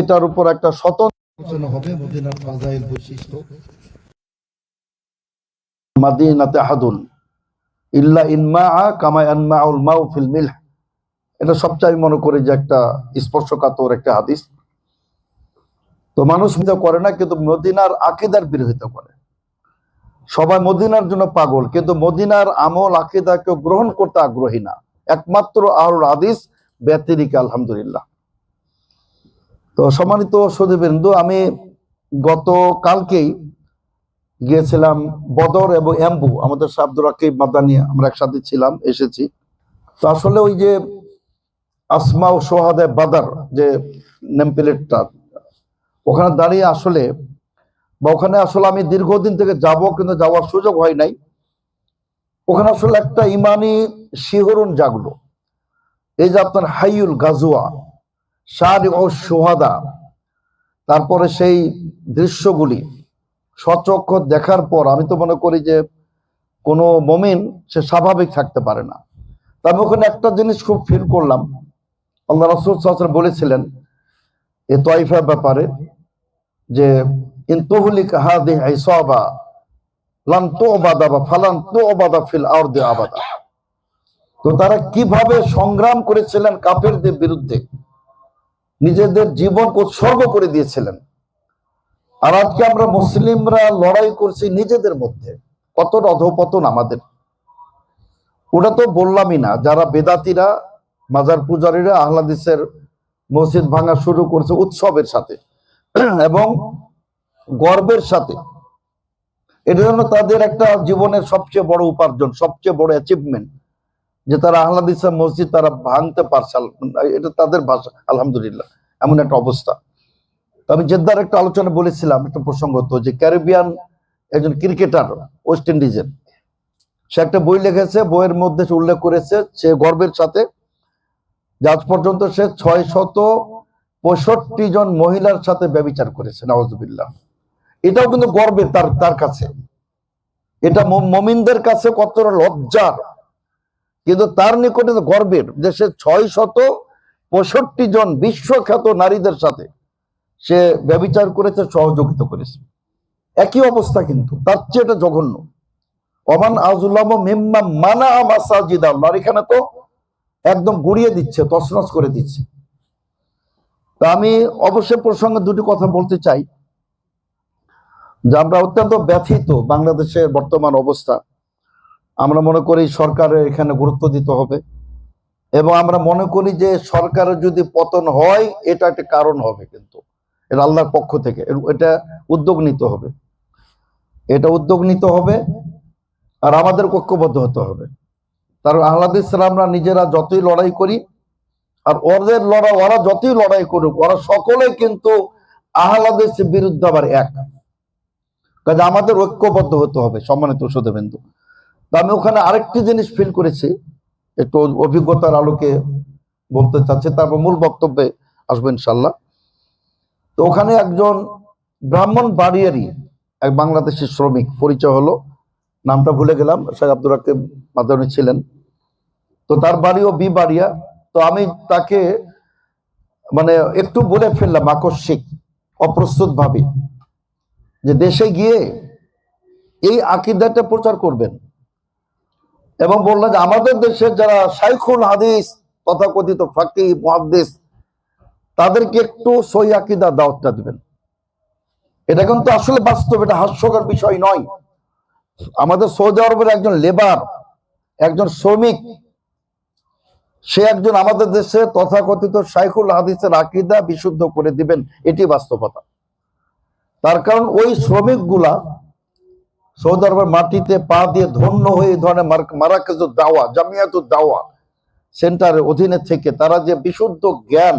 এটার উপর একটা স্বতন্ত্র এটা সবচেয়ে মনে করি যে একটা স্পর্শকাতর একটা হাদিস। তো মানুষ বিরোধিতা করে না, কিন্তু মদিনার আকিদার বিরোধিতা করে। সবাই মদিনার জন্য পাগল, কিন্তু মদিনার আমল আকিদা কেউ গ্রহণ করতে আগ্রহী না। একমাত্র আহরুল হাদিস ব্যতিরিক, আলহামদুলিল্লাহ। তো সম্মানিত সুদীবৃন্দ আমি গত কালকেই গিয়েছিলাম বদর এবং এম্বু, আমাদের সাহেব আব্দুর রাকিব মাদানি, আমরা একসাথে ছিলাম, এসেছি। তো আসলে ওই যে আসমা ও সোহাদে বাদার যে নেম প্লেটটা, ওখানে দাঁড়িয়ে আসলে, বা ওখানে আসলে আমি দীর্ঘদিন থেকে যাব, কিন্তু যাওয়ার সুযোগ হয় নাই। ওখানে আসলে একটা ইমানি শিহরণ জাগলো। এই যে আপনার হাইউল গাজুয়া শাহ ও সোহাদা। তারপরে সেই দৃশ্যগুলি সচক্ষ দেখার পর আমি তো মনে করি যে কোনো মমিন সে স্বাভাবিক থাকতে পারে না। তবে ওখানে একটা জিনিস খুব ফিল করলাম। আল্লাহ রসুল সাহসাল বলেছিলেন, এ তয়ফার ব্যাপারে যে ইন্তহুলিক হাদি হাইসাবা লান তো অবাদা বা ফালান তো অবাদা ফিল আর দে আবাদা। তো তারা কীভাবে সংগ্রাম করেছিলেন কাফেরদের বিরুদ্ধে? নিজেদের জীবন উৎসর্গ করে দিয়েছিলেন। আর আজকে আমরা মুসলিমরা লড়াই করছি নিজেদের মধ্যে। কতটা অধপতন আমাদের। ওটা তো বললামই না, যারা বেদাতিরা, মাজার পূজারীরা আহ্লাদিসের মসজিদ ভাঙা শুরু করছে উৎসবের সাথে এবং গর্বের সাথে। এটা জন্য তাদের একটা জীবনের সবচেয়ে বড় উপার্জন, সবচেয়ে বড় অ্যাচিভমেন্ট যে তারা আহ্লাদিসের মসজিদ তারা ভাঙতে পারছে এটা তাদের ভাষা, আলহামদুলিল্লাহ। এমন একটা অবস্থা। তো আমি জেদ্দার একটা আলোচনা বলেছিলাম, একটা প্রসঙ্গত যে ক্যারিবিয়ান একজন ক্রিকেটার, ওয়েস্ট ইন্ডিজের। সে একটা বই লিখেছে, বইয়ের মধ্যে সে উল্লেখ করেছে, সে গর্বের সাথে, যে আজ পর্যন্ত সে ছয় শত পঁয়ষট্টি জন মহিলার সাথে ব্যবিচার করেছে নওয়াজবিল্লাহ এটাও কিন্তু গর্বের তার তার কাছে। এটা মমিনদের কাছে কতটা লজ্জার। কিন্তু তার নিকটে গর্বের সে ছয় শত পঁয়ষট্টি জন বিশ্বখ্যাত নারীদের সাথে সে ব্যবিচার করেছে, সহযোগিতা করেছে। একই অবস্থা কিন্তু, তার চেয়ে এটা জঘন্য। অমান আজুল্লাম মানা মাসাজিদ আল্লাহ এখানে তো একদম গুড়িয়ে দিচ্ছে, তছনছ করে দিচ্ছে। তা আমি অবশ্যই প্রসঙ্গে দুটি কথা বলতে চাই। যে আমরা অত্যন্ত ব্যথিত বাংলাদেশের বর্তমান অবস্থা। আমরা মনে করি সরকারের এখানে গুরুত্ব দিতে হবে। এবং আমরা মনে করি যে সরকারের যদি পতন হয়, এটা একটা কারণ হবে কিন্তু। এটা আল্লাহর পক্ষ থেকে। এটা উদ্যোগ নিতে হবে। এটা উদ্যোগ নিতে হবে আর আমাদের ঐক্যবদ্ধ হতে হবে। তার আহ্লাদ ইসলামরা নিজেরা যতই লড়াই করি, আর ওদের লড়া, ওরা যতই লড়াই করুক, ওরা সকলে কিন্তু আহ্লাদের বিরুদ্ধে আবার এক। কাজে আমাদের ঐক্যবদ্ধ হতে হবে, সম্মানিত সুদেবেন্দু তা আমি ওখানে আরেকটি জিনিস ফিল করেছি, একটু অভিজ্ঞতার আলোকে বলতে চাচ্ছি, তারপর মূল বক্তব্যে আসব ইনশাল্লাহ তো ওখানে একজন ব্রাহ্মণ বাড়িয়ারি, এক বাংলাদেশি শ্রমিক, পরিচয় হলো, নামটা ভুলে গেলাম, শেখ আব্দুর রাকিব মাদানী ছিলেন। তো তার বাড়িও বি বাড়িয়া, তো আমি তাকে মানে একটু বলে ফেললাম আকস্মিক অপ্রস্তুত ভাবে যে দেশে গিয়ে এই আকিদাটা প্রচার করবেন। এবং বললেন যে আমাদের দেশের যারা শাইখুল হাদিস তথাকথিত ফাকি মুহাদ্দিস, তাদেরকে একটু সই আকিদা দাওয়াতটা দিবেন। এটা কিন্তু আসলে বাস্তব, এটা হাস্যকর বিষয় নয়। আমাদের সৌদি আরবের একজন লেবার, একজন শ্রমিক, সে একজন আমাদের দেশে তথাকথিত শাইখুল হাদিসের আকিদা বিশুদ্ধ করে দিবেন, এটি বাস্তবতা। তার কারণ ওই শ্রমিকগুলা সৌদি আরবের মাটিতে পা দিয়ে ধন্য হয়ে এই ধরনের মারাকাজ দাওয়া, জামিয়াত দাওয়া সেন্টারের অধীনে থেকে তারা যে বিশুদ্ধ জ্ঞান,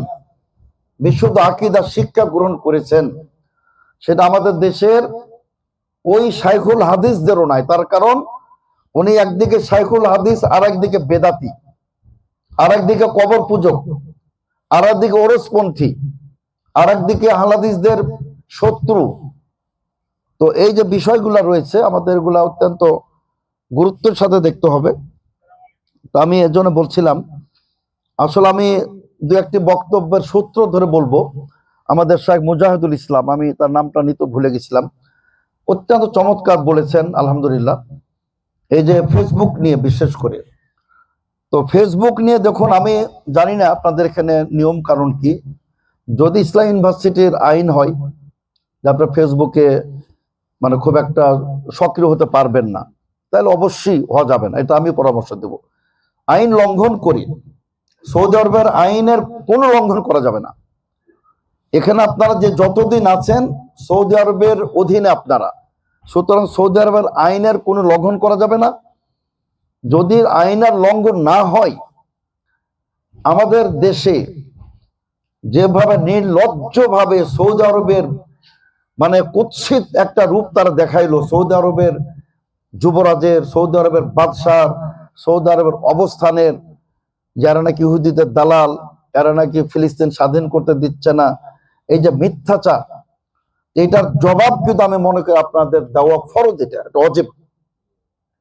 বিশুদ্ধ আকিদা, শিক্ষা গ্রহণ করেছেন, সেটা আমাদের দেশের ওই শাইখুল হাদিসদেরও নাই। তার কারণ, উনি একদিকে শাইখুল হাদিস আর একদিকে বেদাতি আর একদিকে কবর পূজক আর একদিকে ওরসপন্থী আর একদিকে হালাদিসদের শত্রু তো এই যে বিষয়গুলো রয়েছে, আমাদের এগুলা অত্যন্ত গুরুত্বের সাথে দেখতে হবে। তো আমি এর জন্য বলছিলাম, আসলে আমি দু একটি বক্তব্যের সূত্র ধরে বলব। আমাদের শাহেখ মুজাহিদুল ইসলাম, আমি তার নামটা নিতে ভুলে গেছিলাম, অত্যন্ত চমৎকার বলেছেন, আলহামদুলিল্লাহ। এই যে ফেসবুক নিয়ে বিশেষ করে। তো ফেসবুক নিয়ে দেখুন, আমি জানি না আপনাদের এখানে নিয়ম কারণ কি। যদি ইসলাম ইউনিভার্সিটির আইন হয়, যে আপনার ফেসবুকে মানে খুব একটা সক্রিয় হতে পারবেন না। তাহলে অবশ্যই হওয়া যাবে না, এটা আমি পরামর্শ দেব। আইন লঙ্ঘন করি, সৌদি আরবের আইনের কোনো লঙ্ঘন করা যাবে না। এখানে আপনারা যে যতদিন আছেন, সৌদি আরবের অধীনে আপনারা, সুতরাং সৌদি আরবের আইনের কোনো লঙ্ঘন করা যাবে না। যদি আইনের লঙ্ঘন না হয়, আমাদের দেশে যেভাবে নির্লজ্জভাবে সৌদি আরবের মানে কুৎসিত একটা রূপ তারা দেখাইলো সৌদি আরবের যুবরাজের, সৌদি আরবের বাদশাহ সৌদি আরবের অবস্থানের। যারা নাকি ইহুদিদের দালাল, এরা নাকি ফিলিস্তিন স্বাধীন করতে দিচ্ছে না। এই যে মিথ্যাচার, এটার জবাব কিন্তু আমি মনে করি আপনাদের দেওয়া ফরজ এটা এটা অজেব।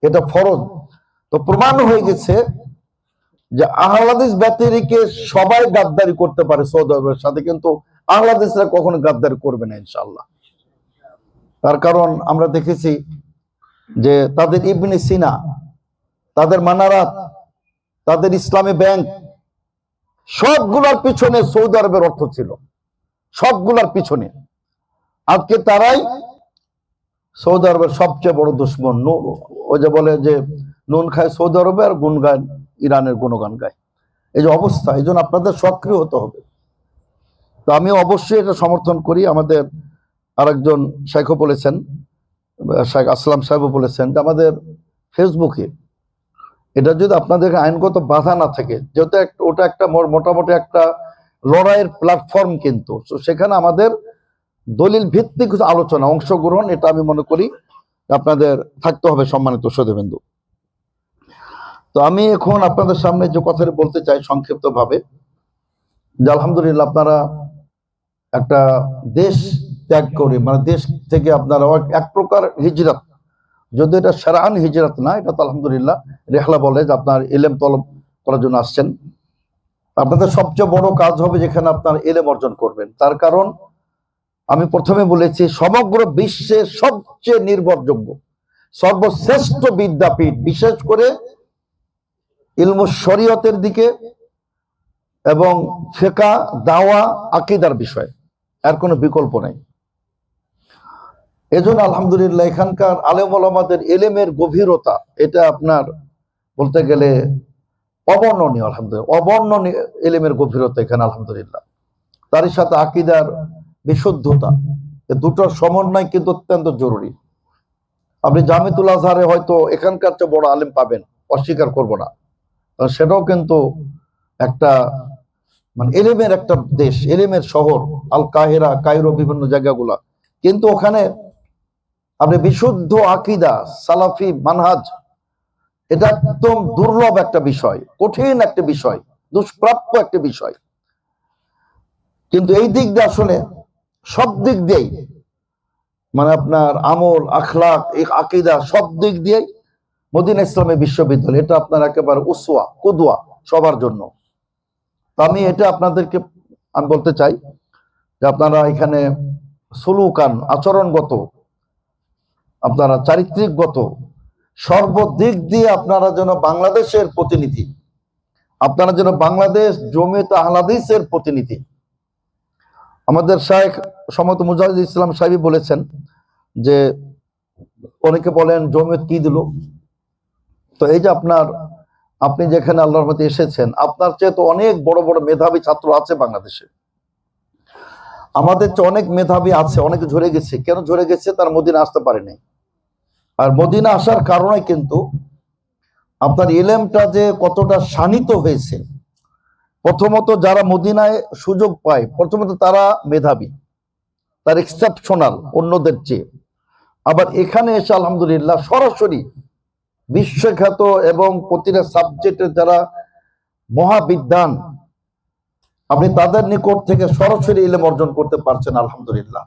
এটা ফরজ। তো প্রমাণ হয়ে গেছে যে আহলাদিস ব্যতিরিকে সবাই গাদ্দারি করতে পারে সৌদি আরবের সাথে, কিন্তু আহলাদিসরা কখনো গাদ্দারি করবে না ইনশাল্লাহ তার কারণ আমরা দেখেছি যে তাদের ইবনে সিনা, তাদের মানারাত তাদের ইসলামী ব্যাংক, সবগুলোর পিছনে সৌদি আরবের অর্থ ছিল। সবগুলোর পিছনে। আজকে তারাই সৌদি আরবের সবচেয়ে বড় দুশ্মন। ওই যে বলে যে নুন খায় সৌদি আরবে আর গুন গায় ইরানের গুণগান গায়। এই যে অবস্থা, এই জন্য আপনাদের সক্রিয় হতে হবে। তো আমি অবশ্যই এটা সমর্থন করি। আমাদের আরেকজন শেখও বলেছেন শেখ আসলাম সাহেবও বলেছেন যে আমাদের ফেসবুকে এটা যদি আপনাদের আইনগত বাধা না থাকে, যেহেতু ওটা একটা মোটামুটি একটা লড়াইয়ের প্ল্যাটফর্ম কিন্তু সেখানে আমাদের দলিল ভিত্তিক আলোচনা, অংশগ্রহণ, এটা আমি মনে করি আপনাদের থাকতে হবে সম্মানিত সদেবেন্দু তো আমি এখন আপনাদের সামনে যে কথাটা বলতে চাই সংক্ষিপ্ত ভাবে যে আলহামদুলিল্লাহ আপনারা একটা দেশ ত্যাগ করে। মানে দেশ থেকে আপনারা এক প্রকার হিজরত। যদি এটা সারান হিজরত না, এটা তো আলহামদুলিল্লাহ, রেহলা বলে যে আপনার এলেম তলব করার জন্য আসছেন। আপনাদের সবচেয়ে বড় কাজ হবে যেখানে আপনার এলেম অর্জন করবেন। তার কারণ আমি প্রথমে বলেছি, সমগ্র বিশ্বের সবচেয়ে নির্ভরযোগ্য, সর্বশ্রেষ্ঠ বিদ্যাপীঠ, বিশেষ করে ইলম শরীয়তের দিকে এবং ফেকা, দাওয়া, আকিদার বিষয়। এর কোনো বিকল্প নাই। এজন্য আলহামদুলিল্লাহ এখানকার আলেম ওলামাদের এলেমের গভীরতা, এটা আপনার বলতে গেলে অবর্ণনীয় আলহামদুলিল্লাহ, অবর্ণনীয় এলেমের গভীরতা এখানে আলহামদুলিল্লাহ। তারই সাথে আকিদার বিশুদ্ধতা, এ দুটোর সমন্বয় কিন্তু অত্যন্ত জরুরি। আপনি জামিতুল আজহারে হয়তো এখানকার চেয়ে বড় আলেম পাবেন, অস্বীকার করব না। সেটাও কিন্তু একটা মানে এলেমের একটা দেশ, এলেমের শহর আল কাহেরা কায়রো, বিভিন্ন জায়গাগুলা। কিন্তু ওখানে আপনি বিশুদ্ধ আকিদা, সালাফি, মানহাজ, এটা একদম দুর্লভ একটা বিষয়, কঠিন একটা বিষয়, দুষ্প্রাপ্য একটা বিষয়। কিন্তু এই দিক দিয়ে আসলে সব দিক দিয়েই মানে আপনার আমল, আখলাক আকিদা সব দিক দিয়েই মদিনা ইসলামী বিশ্ববিদ্যালয়, এটা আপনার একেবারে উসওয়া কুদুয়া সবার জন্য। তো আমি এটা আপনাদেরকে আমি বলতে চাই যে আপনারা এখানে সুলুকান, আচরণগত আপনারা চারিত্রিকগত, সর্বদিক দিয়ে আপনারা যেন বাংলাদেশের প্রতিনিধি, আপনারা যেন বাংলাদেশ জমিয়ত আহলাদিসের প্রতিনিধি। আমাদের শাহেখ সমত মুজাহিদ ইসলাম সাহেব বলেছেন যে, অনেকে বলেন জমিয়ত কি দিল? তো এই যে আপনার, আপনি যেখানে আল্লাহর মধ্যে এসেছেন, আপনার চেয়ে তো অনেক বড় বড় মেধাবী ছাত্র আছে বাংলাদেশে। আমাদের চেয়ে অনেক মেধাবী আছে, অনেকে ঝরে গেছে। কেন ঝরে গেছে? তার মদিনা আসতে পারেনি। আর মদিনা আসার কারণে কিন্তু আপনার এলেমটা যে কতটা শানিত হয়েছে, প্রথমত যারা মদিনায় সুযোগ পায়, প্রথমত তারা মেধাবী, তার এক্সেপশনাল অন্যদের চেয়ে। আবার এখানে এসে আলহামদুলিল্লাহ সরাসরি বিশ্বখ্যাত এবং প্রতিটা সাবজেক্টের যারা মহাবিদ্যান আপনি তাদের নিকট থেকে সরাসরি ইলেম অর্জন করতে পারছেন আলহামদুলিল্লাহ।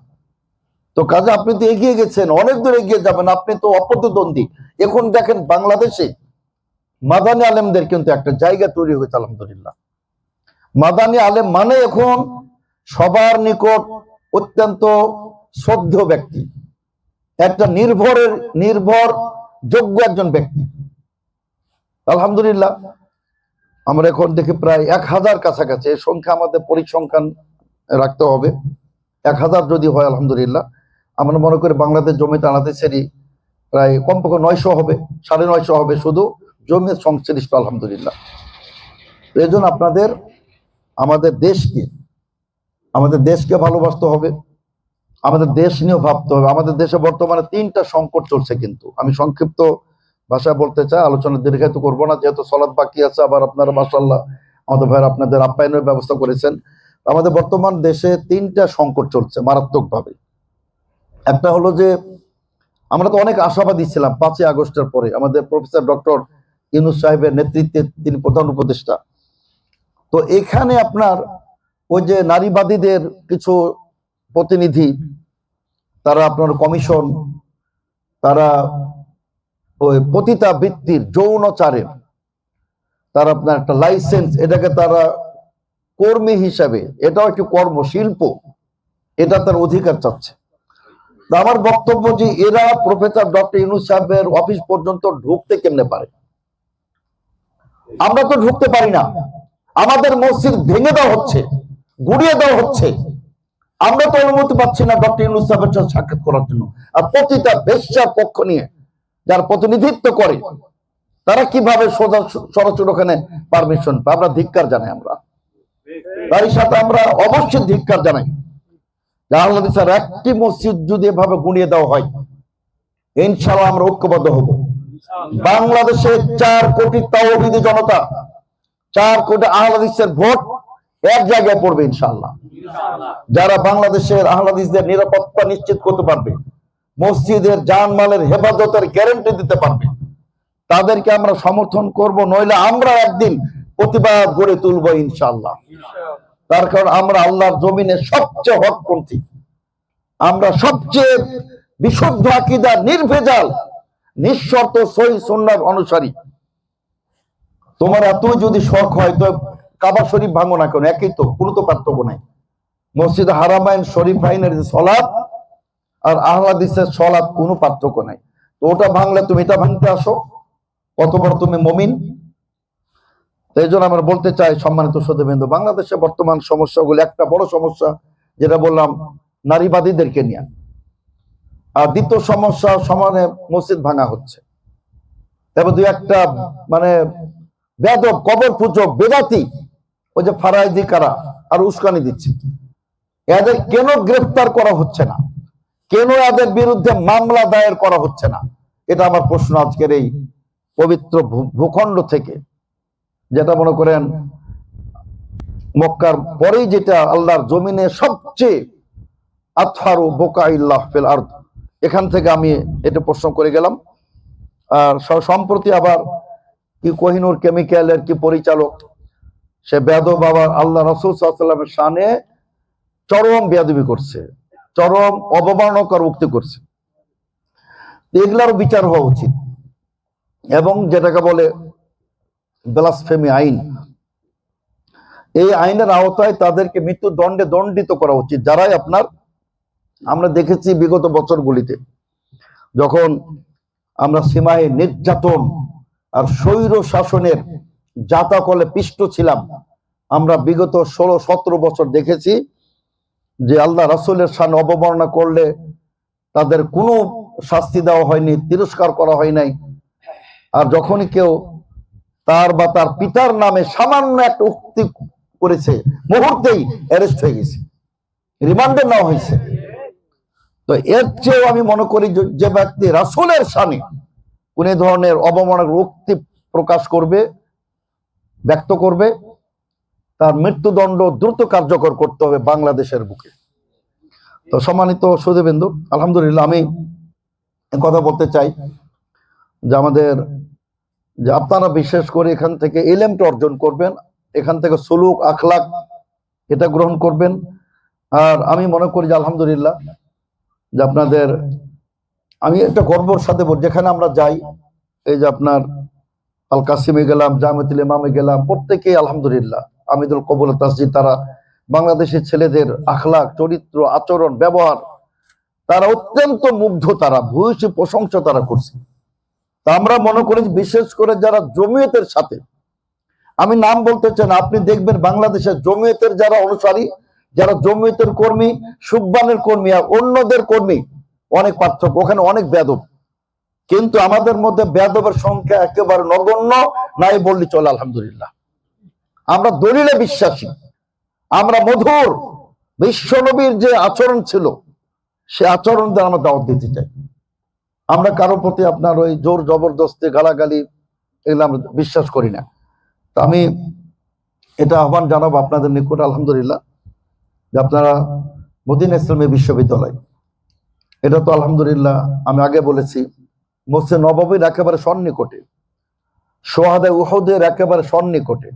তো কাজে আপনি তো এগিয়ে গেছেন, অনেক দূর এগিয়ে যাবেন, আপনি তো অপ্রতিদ্বন্দ্বী। এখন দেখেন বাংলাদেশে মাদানি আলেমদের কিন্তু একটা জায়গা তৈরি হয়েছে, আলহামদুলিল্লাহ। মাদানি আলেম মানে এখন সবার নিকট অত্যন্ত শ্রদ্ধ ব্যক্তি, একটা নির্ভরের, নির্ভর, যোগ্য একজন ব্যক্তি। আলহামদুলিল্লাহ, আমরা এখন দেখি প্রায় এক হাজার কাছাকাছি এই সংখ্যা আমাদের পরিসংখ্যান রাখতে হবে। এক হাজার যদি হয়, আলহামদুলিল্লাহ আমরা মনে করি বাংলাদেশ জমি টানাতেছেরই প্রায় কমপক্ষে নয়শো হবে, সাড়ে নয়শো হবে শুধু জমি সংশ্লিষ্ট, আলহামদুলিল্লাহ। এই জন্য আপনাদের, আমাদের দেশকে আমাদের দেশকে ভালোবাসতে হবে, আমাদের দেশ নিয়েও ভাবতে হবে। আমাদের দেশে বর্তমানে তিনটা সংকট চলছে কিন্তু। আমি সংক্ষিপ্ত ভাষায় বলতে চাই, আলোচনা দীর্ঘায়িত করব না, যেহেতু সলাদ বাকি আছে, আবার আপনারা মাসাল্লাহ আমাদের ভাইয়ের আপনাদের আপ্যায়নের ব্যবস্থা করেছেন। আমাদের বর্তমান দেশে তিনটা সংকট চলছে মারাত্মকভাবে। একটা হলো যে, আমরা তো অনেক আশাবাদী ছিলাম পাঁচই আগস্টের পরে। আমাদের প্রফেসর ডক্টর ইউনুস সাহেবের নেতৃত্বে তিনি প্রধান উপদেষ্টা। তো এখানে আপনার ওই যে নারীবাদীদের কিছু প্রতিনিধি, তারা আপনার কমিশন, তারা ওই পতিতা বৃত্তির যৌনচারের তারা আপনার একটা লাইসেন্স, এটাকে তারা কর্মী হিসাবে, এটাও একটি কর্মশিল্প এটা তার অধিকার চাচ্ছে। আমার বক্তব্য যে এরা প্রফেসর ডক্টর ইউনুস সাহেবের অফিস পর্যন্ত ঢুকতে কেমনে পারে? আমরা তো ঢুকতে পারি না। আমাদের মসজিদ ভেঙে দেওয়া হচ্ছে, গুড়িয়ে দেওয়া হচ্ছে। আমরা তো অনুমতি পাচ্ছি না ডক্টর ইউনুস সাহেবের সাথে সাক্ষাৎ করার জন্য। আর প্রতিটা বেশ্যার পক্ষ নিয়ে যার প্রতিনিধিত্ব করে, তারা কীভাবে সোজা সরাসরি ওখানে পারমিশন পায়? আমরা ধিক্কার জানাই আমরা। তারই সাথে আমরা অবশ্যই ধিক্কার জানাই। জাহালাদিসার একটি মসজিদ যদি এভাবে গুণিয়ে দেওয়া হয় ইনশাল্লাহ আমরা ঐক্যবদ্ধ হব। বাংলাদেশে চার কোটি তাওহিদি জনতা, চার কোটি আহলাদিসের ভোট এক জায়গায় পড়বে ইনশাল্লাহ যারা বাংলাদেশের আহলাদিসদের নিরাপত্তা নিশ্চিত করতে পারবে, মসজিদের জানমালের হেফাজতের গ্যারান্টি দিতে পারবে, তাদেরকে আমরা সমর্থন করব, নইলে আমরা একদিন প্রতিবাদ গড়ে তুলবো ইনশাল্লাহ তার কারণ আমরা আল্লাহর জমিনে সবচেয়ে হকপন্থী। আমরা সবচেয়ে বিশুদ্ধ আকিদা, নির্ভেজাল, নিঃশর্ত সই সন্ন্যার অনুসারী। তোমার এত যদি শখ হয়, তো কাবা শরীফ ভাঙো না কেন? একই তো, কোনো তো পার্থক্য নাই। মসজিদ হারামাইন, শরীফ আইনের যে সলাপ আর আহলাদিসের সলাপ কোনো পার্থক্য নাই। তো ওটা ভাঙলে তুমি এটা ভাঙতে আসো কত বড় তুমি মমিন। এই জন্য আমরা বলতে চাই সম্মানিত সদবিন্দু বাংলাদেশে বর্তমান সমস্যাগুলো একটা বড় সমস্যা যেটা বললাম নারীবাদীদেরকে নিয়ে। আর দ্বিতীয় সমস্যা সমানে মসজিদ ভাঙা হচ্ছে। তারপর দুই একটা মানে বেদব কবর পুজো বেদাতি, ওই যে ফারাইদি কারা আর উস্কানি দিচ্ছে। এদের কেন গ্রেফতার করা হচ্ছে না? কেন এদের বিরুদ্ধে মামলা দায়ের করা হচ্ছে না? এটা আমার প্রশ্ন আজকের এই পবিত্র ভূখণ্ড থেকে। যেটা মনে করেন, মক্কার পরেই যেটা আল্লাহর জমিনে সবচেয়ে আতহারু বোকাইল্লাহ ফিল আরদ। এখান থেকে আমি এটা প্রশ্ন করে গেলাম। আর সম্প্রতি আবার কি কোহিনুর কেমিক্যালের কি পরিচালক, সে বেদ বাবার আল্লাহ রসুল সাল্লামের সানে চরম বেয়াদবি করছে, চরম অবমাননাকর উক্তি করছে। তো এগুলারও বিচার হওয়া উচিত। এবং যেটাকে বলে ব্লাসফেমি আইন। এই আইনের আওতায় তাদেরকে মৃত্যু দণ্ডে দণ্ডিত করা উচিত। যারাই আপনার, আমরা দেখেছি বিগত বছরগুলিতে, যখন আমরা সীমায় নির্যাতন আর স্বৈর শাসনের জাতাকলে পিষ্ট ছিলাম, আমরা বিগত ষোলো, সতেরো বছর দেখেছি যে আল্লাহ রাসুলের সামনে অবমাননা করলে তাদের কোনো শাস্তি দেওয়া হয়নি, তিরস্কার করা হয় নাই। আর যখনই কেউ তার বা তার পিতার নামে সামান্য একটা উক্তি করেছে। মুহূর্তেই অ্যারেস্ট হয়ে গেছে। রিমান্ডে নেওয়া হয়েছে। তো এর চেয়েও আমি মনে করি যে- ব্যক্তি রাসুলের সামনে কোন ধরনের অবমাননার উক্তি প্রকাশ করবে, ব্যক্ত করবে, তার মৃত্যুদণ্ড দ্রুত কার্যকর করতে হবে বাংলাদেশের বুকে। তো সম্মানিত সুদেবেন্দু আলহামদুলিল্লাহ আমি কথা বলতে চাই যে আমাদের যে আপনারা বিশেষ করে এখান থেকে এলেমটা অর্জন করবেন, এখান থেকে সুলুক, আখলাক এটা গ্রহণ করবেন। আর আমি মনে করি যে আলহামদুলিল্লাহ যে আপনাদের, আমি একটা গর্বর সাথে বল, যেখানে আমরা যাই, এই যে আপনার আল কাসিমে গেলাম জামিতুল ইমামে গেলাম, প্রত্যেকেই আলহামদুলিল্লাহ, আমিদুল কবুল তাসজিদ, তারা বাংলাদেশের ছেলেদের আখলাক, চরিত্র, আচরণ, ব্যবহার, তারা অত্যন্ত মুগ্ধ, তারা ভূয়সী প্রশংসা তারা করছে। তা আমরা মনে করি বিশেষ করে যারা জমিয়তের সাথে, আমি নাম বলতে চাই না, আপনি দেখবেন বাংলাদেশের জমিয়তের যারা অনুসারী, যারা জমিয়তের কর্মী, সুব্বানের কর্মী আর অন্যদের কর্মী, অনেক পার্থক্য, ওখানে অনেক বেদব কিন্তু আমাদের মধ্যে বেদবের সংখ্যা একেবারে নগণ্য, নাই বললি চলে, আলহামদুলিল্লাহ। আমরা দলিলে বিশ্বাসী, আমরা মধুর, বিশ্বনবীর যে আচরণ ছিল, সে আচরণ দ্বারা আমরা দাওয়াত দিতে চাই। আমরা কারও প্রতি আপনার ওই জোর জবরদস্তি, গালাগালি এগুলো আমরা বিশ্বাস করি না। তা আমি এটা আহ্বান জানাব আপনাদের নিকট, আলহামদুলিল্লাহ, যে আপনারা মদিনা ইসলামী বিশ্ববিদ্যালয়, এটা তো আলহামদুলিল্লাহ আমি আগে বলেছি, মসজিদ নবাবীর একেবারে সন্নিকটে, সোহাদে উহদের একেবারে সন্নিকটে।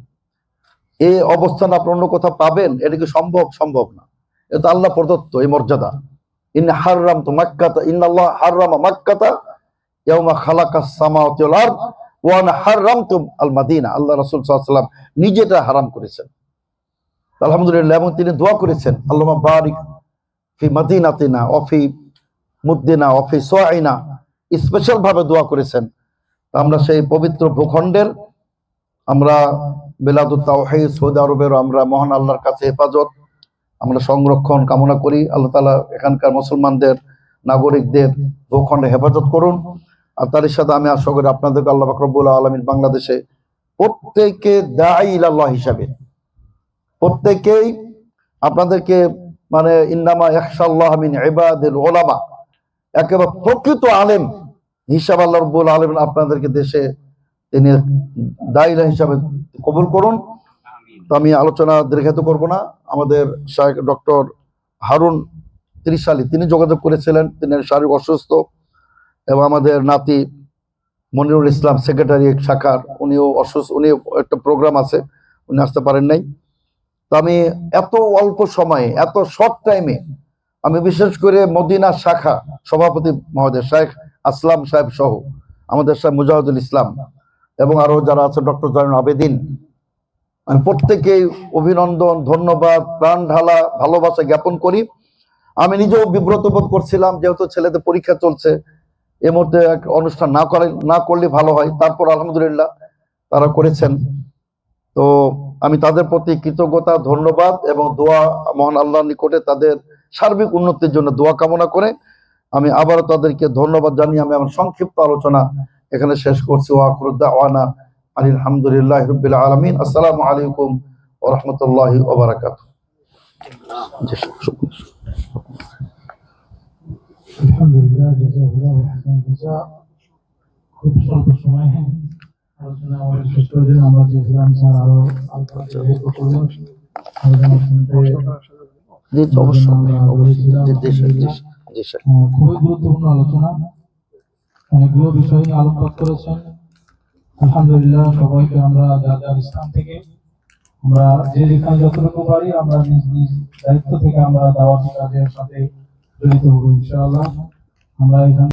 এই অবস্থান আপনি অন্য কোথাও পাবেন, এটা কি সম্ভব? সম্ভব না। এটা আল্লাহ প্রদত্ত এই মর্যাদা। ইন হাররাম তো মাক্কাতা, ইন্নাল্লাহ হাররামা মাক্কাতা, ইয়াউমা খালাকাস সামাওয়াতি ওয়াল আরদ, ওয়া আনা হাররামতু আল মাদিনা আল্লাহ রাসূল সাল্লাল্লাহু আলাইহি ওয়াসাল্লাম নিজে হারাম করেছেন। আলহামদুলিল্লাহ, এবং তিনি দোয়া করেছেন, আল্লাহুম্মা বারিক ফি মাদিনাতিনা ওয়া ফি মুদ্দিনা ওয়া ফি সুআইনা স্পেশাল ভাবে দোয়া করেছেন। আমরা সেই পবিত্র ভূখণ্ডের আমরা বেলাদুত তাওহীদ সৌদি আরবের আমরা মহান আল্লাহর কাছে হেফাজত। আমরা সংরক্ষণ কামনা করি। আল্লাহ তালা এখানকার মুসলমানদের, নাগরিকদের ভূখণ্ডে হেফাজত করুন। আর তার সাথে আমি আশা করি আপনাদেরকে আল্লাহ বাকরবুল আলমিন বাংলাদেশে প্রত্যেকে দায়ী আল্লাহ হিসাবে, প্রত্যেকেই আপনাদেরকে মানে ইন্নামা ইহসাল্লাহ মিন ইবাদিল ওলামা একেবারে প্রকৃত আলেম হিসাব আল্লাহ রব্বুল আলমিন আপনাদেরকে দেশে তিনি দায়ীরা হিসাবে কবুল করুন। তো আমি আলোচনা দীর্ঘায়িত করব না। আমাদের ডক্টর হারুন ত্রিশালী, তিনি যোগাযোগ করেছিলেন, তিনি শারীরিক অসুস্থ এবং আমাদের নাতি মনিরুল ইসলাম, সেক্রেটারি শাখার, উনিও অসুস্থ উনি একটা প্রোগ্রাম আছে, উনি আসতে পারেন নাই। তো আমি এত অল্প সময়ে, এত শর্ট টাইমে আমি বিশেষ করে মদিনা শাখা সভাপতি মহোদয় শাহেখ আসলাম সাহেব সহ, আমাদের সাহেব মুজাহিদুল ইসলাম এবং আরও যারা আছে, ডক্টর জয়নুল আবেদিন আমি প্রত্যেকেই অভিনন্দন, ধন্যবাদ, প্রাণ ঢালা, ভালোবাসা জ্ঞাপন করি। আমি নিজেও বিব্রত বোধ করছিলাম, যেহেতু ছেলেদের পরীক্ষা চলছে, এ মুহূর্তে অনুষ্ঠান না করে, না করলে ভালো হয়। তারপর আলহামদুলিল্লাহ তারা করেছেন। তো আমি তাদের প্রতি কৃতজ্ঞতা, ধন্যবাদ এবং দোয়া, মহান আল্লাহর নিকটে তাদের সার্বিক উন্নতির জন্য দোয়া কামনা করে আমি আবারও তাদেরকে ধন্যবাদ জানিয়ে আমি আমার সংক্ষিপ্ত আলোচনা এখানে শেষ করছি। ওয়াকুরুদ্দা ওয়ানা আলহামদুলিল্লাহ রবিল আলমিন। আসসালামু আলাইকুম ও রহমতুল্লাহ ওবরাকাত আলহামদুলিল্লাহ খুব স্বল্প সময়ে আলোচনা আমরা স্যার আরও খুবই গুরুত্বপূর্ণ আলোচনা। অনেকগুলো বিষয় নিয়ে আলোকপাত করেছেন। আলহামদুলিল্লাহ, সবাইকে আমরা যা যার স্থান থেকে, আমরা যে যেখানে যতটুকু পারি, আমরা নিজ নিজ দায়িত্ব থেকে আমরা দাওয়াতি কাজের সাথে জড়িত হব, ইনশাআল্লাহ। আমরা এখানে